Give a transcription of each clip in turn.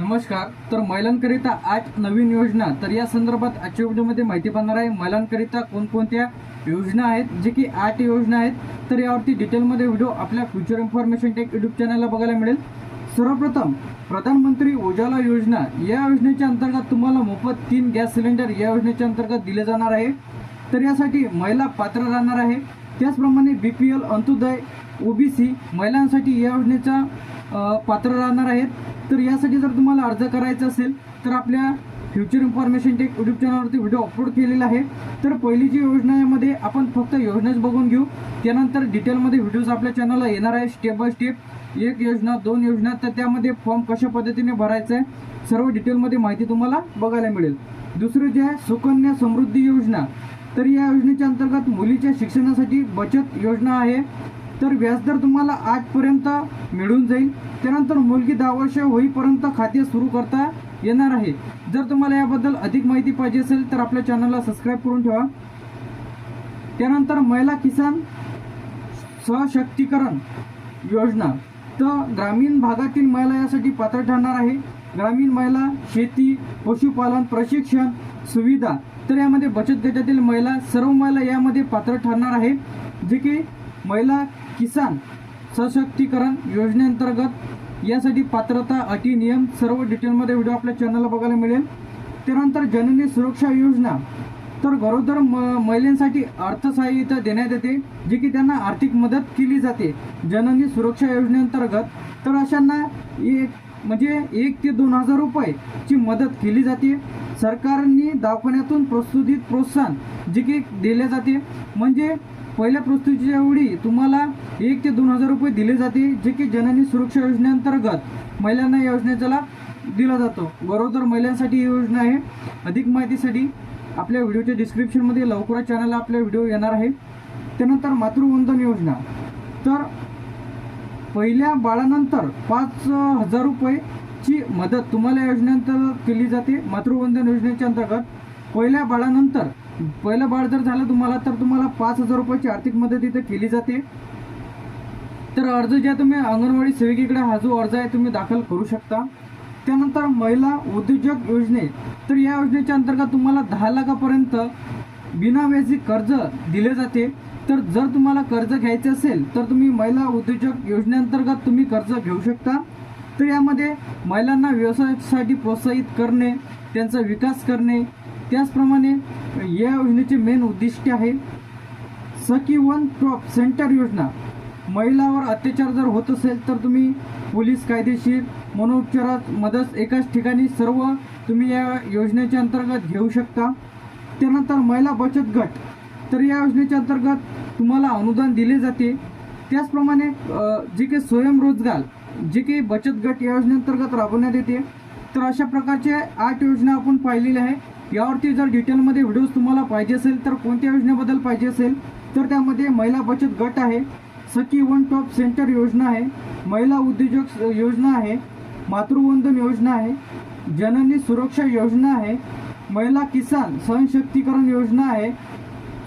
नमस्कार. तर महिलांकरिता आठ नवीन योजना तर या संदर्भात आजच्या व्हिडिओमध्ये माहिती पाहणार आहे. महिलांकरिता कोणकोणत्या योजना आहेत? जे की आठ योजना आहेत. तर यावरती डिटेलमध्ये व्हिडिओ आपल्या फ्युचर इन्फॉर्मेशन टेक युट्यूब चॅनलला बघायला मिळेल. सर्वप्रथम प्रधानमंत्री उजाला योजना. या योजनेच्या अंतर्गत तुम्हाला मोफत तीन गॅस सिलेंडर या योजनेच्या अंतर्गत दिले जाणार आहे. तर यासाठी महिला पात्र राहणार आहे. त्याचप्रमाणे B P L Antyodaya OBC महिलांसाठी या योजनेचा पात्र राहणार आहेत. तर यासाठी जर तुम्हाला अर्ज करायचा असेल तर आपल्या फ्युचर इन्फॉर्मेशन टेक यूट्यूब चॅनलवरती व्हिडिओ अपलोड केलेला आहे. तर पहिली जी योजना यामध्ये आपण फक्त योजनाच बघून घेऊ. त्यानंतर डिटेलमध्ये व्हिडिओज आपल्या चॅनलला येणार आहे स्टेप बाय स्टेप एक योजना दोन योजना तर त्यामध्ये फॉर्म कशा पद्धतीने भरायचा आहे सर्व डिटेलमध्ये माहिती तुम्हाला बघायला मिळेल. दुसरं जे आहे सुकन्या समृद्धी योजना. तर या योजनेच्या अंतर्गत मुलीच्या शिक्षणासाठी बचत योजना आहे. तर व्याजदर तुम्हाला आजपर्यंत मिळून जाईल. त्यानंतर मुलगी दहा वर्ष होईपर्यंत खाते सुरू करता येणार आहे. जर तुम्हाला याबद्दल अधिक माहिती पाहिजे असेल तर आपल्या चॅनलला सबस्क्राईब करून ठेवा. त्यानंतर महिला किसान सशक्तीकरण योजना. तर ग्रामीण भागातील महिला यासाठी पात्र ठरणार आहे. ग्रामीण महिला शेती पशुपालन प्रशिक्षण सुविधा तर यामध्ये बचत गटातील महिला सर्व महिला यामध्ये पात्र ठरणार आहे. जे की महिला किसान सशक्तीकरण योजनेअंतर्गत यासाठी पात्रता अटी नियम सर्व डिटेलमध्ये व्हिडिओ आपल्या चॅनलला बघायला मिळेल. त्यानंतर जननी सुरक्षा योजना. तर गरोदर म- महिलांसाठी अर्थसहाय्यता देण्यात येते जे की त्यांना आर्थिक मदत केली जाते. जननी सुरक्षा योजनेअंतर्गत तर अशांना एक म्हणजे एक ते दोन हजार रुपयेची मदत केली जाते. सरकारने दवाखान्यातून प्रस्तुतीत प्रोत्साहन जे की दिले जाते. म्हणजे पहिल्या प्रस्तुतीच्या वेळी तुम्हाला एक ते दोन हजार रुपये दिले जाते जे की जननी सुरक्षा योजनेअंतर्गत महिलांना या योजनेचा लाभ दिला जातो. गरोदर महिलांसाठी ही योजना आहे. अधिक माहितीसाठी आपल्या व्हिडिओच्या डिस्क्रिप्शनमध्ये लवकरच चॅनलला आपला व्हिडिओ येणार आहे. त्यानंतर मातृवंदन योजना. तर पहिल्या बाळानंतर पाच हजार रुपयेची मदत तुम्हाला योजनेअंतर्गत केली जाते. मातृवंदन योजनेच्या अंतर्गत पहिल्या बाळानंतर पहिलं बाळ जर झालं तुम्हाला तर तुम्हाला पाच हजार रुपयाची आर्थिक मदत इथे केली जाते. तर अर्ज ज्या तुम्ही अंगणवाडी सेविकेकडे हा जो अर्ज आहे तुम्ही दाखल करू शकता. त्यानंतर महिला उद्योजक योजने. तर या योजनेच्या अंतर्गत तुम्हाला दहा लाखापर्यंत बिनाव्याजी कर्ज दिले जाते. तर जर तुम्हाला कर्ज घ्यायचे असेल तर तुम्ही महिला उद्योजक योजनेअंतर्गत तुम्ही कर्ज घेऊ शकता. तर यामध्ये महिलांना व्यवसायासाठी प्रोत्साहित करणे त्यांचा विकास करणे त्याचप्रमाणे या योजनेचे मेन उद्दिष्ट आहे सखी वन टॉप सेंटर योजना. महिलावर अत्याचार जर होत असेल तर तुम्ही पोलीस कायदेशीर मनोपचारात मदत एकाच ठिकाणी सर्व तुम्ही या योजनेच्या अंतर्गत घेऊ शकता. त्यानंतर महिला बचत गट. तर या योजनेच्या अंतर्गत तुम्हाला अनुदान दिले जाते. त्याचप्रमाणे जे काही स्वयंरोजगार जे काही बचत गट या योजनेअंतर्गत राबवण्यात येते. तर अशा प्रकारचे आठ योजना आपण पाहिलेल्या आहे यावरती जर डिटेलमध्ये व्हिडिओज तुम्हाला पाहिजे असेल तर कोणत्या योजनेबद्दल पाहिजे असेल तर त्यामध्ये महिला बचत गट आहे सखी वन टॉप सेंटर योजना आहे महिला उद्योजक योजना आहे मातृवंदन योजना आहे जननी सुरक्षा योजना आहे महिला किसान सहनशक्तीकरण योजना आहे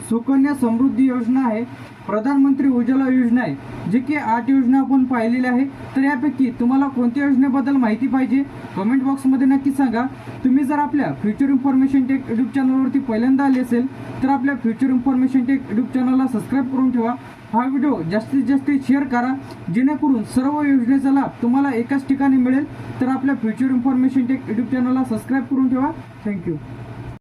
सुकन्या समृद्धी योजना आहे प्रधानमंत्री उज्ज्वला योजना आहे जे की आठ योजना आपण पाहिलेल्या आहे तर यापैकी तुम्हाला कोणत्या योजनेबद्दल माहिती पाहिजे? कमेंट बॉक्समध्ये नक्की सांगा. तुम्ही जर आपल्या फ्युचर इन्फॉर्मेशन टेक यूट्यूब चॅनलवरती पहिल्यांदा आले असेल तर आपल्या फ्युचर इन्फॉर्मेशन टेक यूट्यूब चॅनलला सबस्क्राईब करून ठेवा. हा व्हिडिओ जास्तीत जास्त शेअर करा. जेणेकरून सर्व योजनेचा लाभ तुम्हाला एकाच ठिकाणी मिळेल. तर आपल्या फ्युचर इन्फॉर्मेशन टेक यूट्यूब चॅनलला सबस्क्राईब करून ठेवा. Thank you